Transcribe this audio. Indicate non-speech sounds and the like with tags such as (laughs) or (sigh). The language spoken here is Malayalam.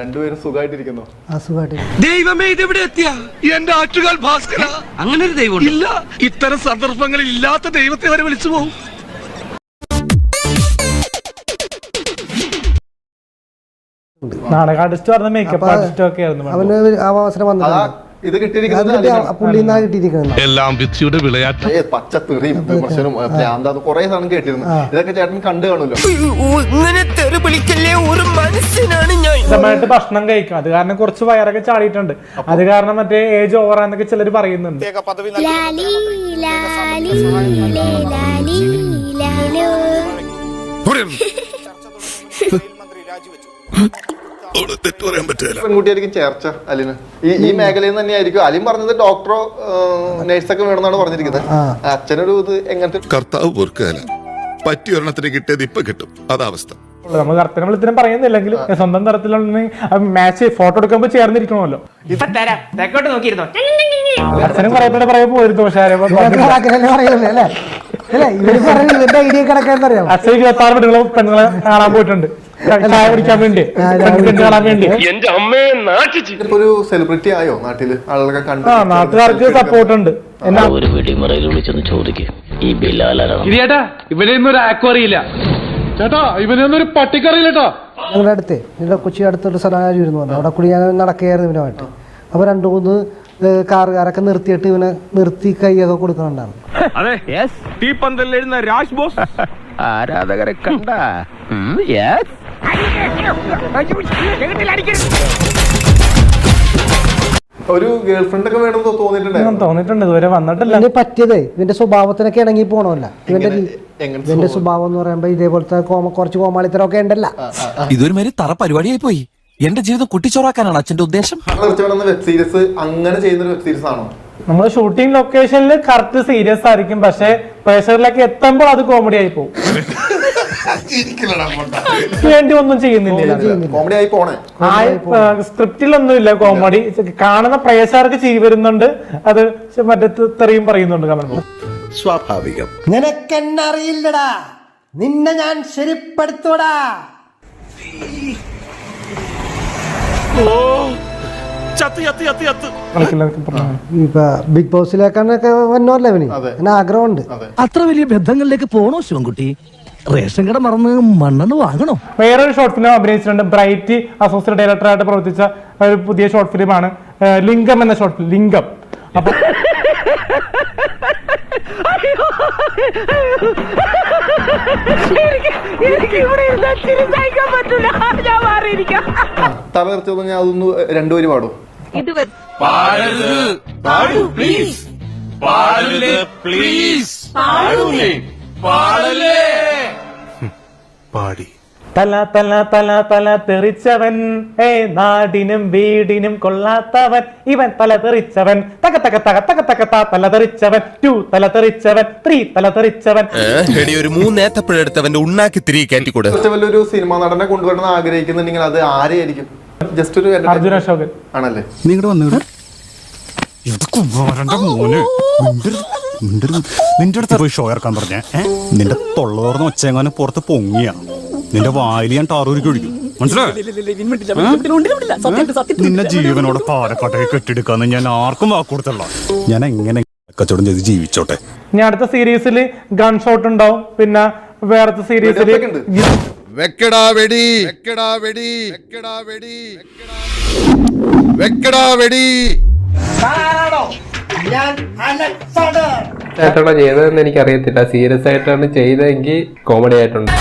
രണ്ടുപേരും സുഖമായിട്ടിരിക്കുന്നു ദൈവമേ ഇതെവിടെ എത്തിയ? എന്റെ ആറ്റുകാൽ ഭാസ്കര. അങ്ങനെ ഒരു ദൈവം ഇല്ല. ഇത്തരം സന്ദർഭങ്ങളിൽ ഇല്ലാത്ത ദൈവത്തെ വരെ വിളിച്ചു പോകും. നാടക ആർട്ടിസ്റ്റ് പറഞ്ഞ മേക്കപ്പ് ആർട്ടിസ്റ്റ് ഒക്കെ ആയിരുന്നു. അവന് ആ അവസരം വന്നത് വന്നിട്ടുണ്ട് ഇത് കിട്ടിയിരിക്കുന്നത് എല്ലാം വിധിയുടെ വിളയാട്ടം. പച്ച തെറിയും വിമർശനവും ഭ്രാന്താന്ന് കുറെ സാധനം കേട്ടിരുന്നു. ഇതൊക്കെ ചേട്ടൻ കണ്ടു കാണുമല്ലോ. ഇങ്ങനെ തെറി വിളിക്കല്ലേ ഒരു മനസ്സിനാണ് ഞാൻ. മിതമായിട്ട് ഭക്ഷണം കഴിക്കും. അത് കാരണം കുറച്ച് വയറൊക്കെ ചാടിയിട്ടുണ്ട്. അത് കാരണം മറ്റേ ഏജ് ഓവർ എന്നൊക്കെ ചിലർ പറയുന്നുണ്ട്. ലാലി (laughs) ലാലി തെറ്റു പറയാൻ പറ്റില്ല പെൺകുട്ടിയായിരിക്കും ചേർച്ച അലിന്. ഈ ഈ മേഖലയിൽ നിന്ന് തന്നെയായിരിക്കും. അലിൻ പറഞ്ഞത് ഡോക്ടറോ നേഴ്സൊക്കെ വേണമെന്നാണ് പറഞ്ഞിരിക്കുന്നത്. അച്ഛനൊരു ഇത് എങ്ങനത്തെ കർത്താവ് പൊറുക്കുകയല്ല. പറ്റി ഒരെണ്ണത്തിന് കിട്ടിയത് ഇപ്പൊ കിട്ടും. അതാവസ്ഥ നമ്മൾ കർത്തനം വിളിച്ചിനും പറയുന്നില്ലെങ്കിൽ സ്വന്തം തരത്തിലുള്ള മാച്ച് ഫോട്ടോ എടുക്കുമ്പോൾ ചേർന്നിരിക്കണമല്ലോ. തെക്കോട്ട് നോക്കിയിരുന്നോ? അച്ഛനും പേരെ പറയാൻ പോയിരുന്നു പക്ഷേ ഇവർ പറയുന്നത് ഇവരുടെ ഐഡിയ കണക്കാന്നറിയാം അച്ഛൻ ഇരുപത്തി ആറ് പെണ്ണുങ്ങളെ കാണാൻ പോയിട്ടുണ്ട്. ചായ കുടിക്കാൻ വേണ്ടി. കാണാൻ വേണ്ടി. എന്റെ അമ്മയെ നാട്ടിച്ച് ഒരു സെലിബ്രിറ്റി ആയോ നാട്ടിൽ? ആളുകളൊക്കെ കണ്ടു ആ നാട്ടുകാർക്ക് സപ്പോർട്ട് ഉണ്ട്. എന്നാ ഒരു വെടിമറയിൽ വിളിച്ചൊന്ന് ചോദിക്കും. ഈ ബിലാലാണ് ചേട്ടാ ഇവനെയൊന്നും ഒരു ആക്വറിയില്ല ചേട്ടാ ഇവനെയൊന്നും ഒരു പട്ടിക്കറിയില്ല കേട്ടോ ഞങ്ങളുടെ അടുത്ത് നിങ്ങളുടെ കൊച്ചി അടുത്തൊരു സ്ഥലം ഇരുന്നു പറഞ്ഞു. അവിടെ കൂടി ഞാൻ നടക്കുകയായിരുന്നു ഇവനുമായിട്ട് അപ്പോൾ രണ്ട് മൂന്ന് കാറുകാരൊക്കെ നിർത്തിയിട്ട് ഇവനെ നിർത്തി കൈയൊക്കെ കൊടുക്കുന്നുണ്ടായിരുന്നു. അതെ. ടീ പന്തലിൽ എഴുന്ന രാജ് ബോസ്. ആരാധകരെ കണ്ട? ഒരു ഗേൾ ഫ്രണ്ട് ഒക്കെ വേണമെന്ന് തോന്നിയിട്ടുണ്ട്? തോന്നിയിട്ടുണ്ട്. ഇതുവരെ വന്നിട്ടില്ല. ഇവന് പറ്റിയതേ ഇവന്റെ സ്വഭാവത്തിനൊക്കെ ഇണങ്ങി പോണല്ല. ഇവന്റെ ഇവന്റെ സ്വഭാവം? എന്ന് പറയുമ്പോ ഇതേപോലത്തെ കോമ കുറച്ച് കോമാളിത്തരമൊക്കെ ഉണ്ടല്ല. ഇതൊരു മാതിരി തറ പരിപാടിയായി പോയി. എന്റെ ജീവിതം കുട്ടിച്ചോറാക്കാനാണ് അച്ഛന്റെ ഉദ്ദേശം. വെബ് സീരീസ് അങ്ങനെ ചെയ്യുന്ന ഒരു വെബ് സീരീസ് ആണോ? നമ്മൾ ഷൂട്ടിംഗ് ലൊക്കേഷനിൽ കറക്റ്റ് സീരിയസ് ആയിരിക്കും. പക്ഷെ പ്രേക്ഷകരിലേക്ക് എത്തുമ്പോൾ അത് കോമഡി ആയി പോകും. വേണ്ടി ഒന്നും ചെയ്യുന്നില്ല. കോമഡി ആയി പോണേ. സ്ക്രിപ്റ്റിലൊന്നുമില്ല കോമഡി കാണുന്ന പ്രേക്ഷകർക്ക് ചെയ്തു വരുന്നുണ്ട്. അത് മറ്റേ തെറിയും പറയുന്നുണ്ട് കമന്റ് സ്വാഭാവികം. നിനക്കെന്നറിയില്ലടാ. നിന്നെ ഞാൻ ശരിപ്പെടുത്തൂടാ ഇപ്പൊ ബിഗ് ബോസിലേക്കാനൊക്കെ വന്നോല്ലേ അവന് അതെ. എന്നെ ആഗ്രഹമുണ്ട്. അത്ര വലിയ ബന്ധങ്ങളിലേക്ക് പോണോ ശിവൻകുട്ടി? റേഷൻ കട മറന്ന് മണ്ണെണ്ണ വാങ്ങണോ? വേറൊരു ഷോർട്ട് ഫിലിം അഭിനയിച്ചിട്ടുണ്ട്. ബ്രൈറ്റ് അസോസിയേറ്റ് ഡയറക്ടറായിട്ട് പ്രവർത്തിച്ച ഒരു പുതിയ ഷോർട്ട് ഫിലിമാണ് ലിംഗം എന്ന ഷോർട്ട് ഫിലിം ലിംഗം. അപ്പൊ തല തെറിച്ചത് ഞാൻ അതൊന്ന് രണ്ടുപേരും പാടും. പാടി. തല തല തല തല തെറിച്ചവൻ. ഏ നാടിനും വീടിനും കൊള്ളാത്തവൻ. ഇവൻ തല തെറിച്ചവൻ. തക തക തക തക തക ത തല തെറിച്ചവൻ. ടു തല തെറിച്ചവൻ. ത്രീ തല തെറിച്ചവൻ. എടി ഒരു മൂന്നേത്തപ്പഴെടുത്തവന്റെ ഉണ്ണാക്കി തിരികെ കയറ്റിക്കൂടെ? വലിയൊരു സിനിമ നടനെ കൊണ്ടുവരണം ആഗ്രഹിക്കുന്നുണ്ടെങ്കിൽ അത് ആരെയായിരിക്കും? ജസ്റ്റ് ഒരു അർജുന അശോകൻ. ആണല്ലേ? നിങ്ങളുടെ കുമാരന്റെ മോന്. നിന്റെ അടുത്ത് പോയി ഷോ ഇറക്കാൻ പറഞ്ഞേ നിന്റെ തൊള്ളോർന്ന് ഒച്ചേങ്ങാനും പുറത്ത് പൊങ്ങിയ നിന്റെ വായിൽ ഞാൻ ടാറൂരിക്ക് ഒഴിക്കും മനസ്സിലായോ നിന്നെ ജീവനോടെ പാലക്കാട്ടെ കെട്ടിയെടുക്കാന്ന് ഞാൻ ആർക്കും വാക്ക് കൊടുത്തല്ല ഞാൻ എങ്ങനെ കച്ചവടം ചെയ്ത് ജീവിച്ചോട്ടെ ഇനി അടുത്ത സീരീസിൽ ഗൺ ഷോട്ട് ഉണ്ടാവും പിന്നെ വേറെ സീരീസിൽ വെക്കടാ വെടി വെക്കടാ വെടി വെക്കടാ വെടി വെക്കടാ വെടി വെടി ആയിട്ടാണോ ചെയ്തതെന്ന് എനിക്കറിയത്തില്ല. സീരിയസ് ആയിട്ടാണ് ചെയ്തതെങ്കിൽ കോമഡി ആയിട്ടുണ്ട്.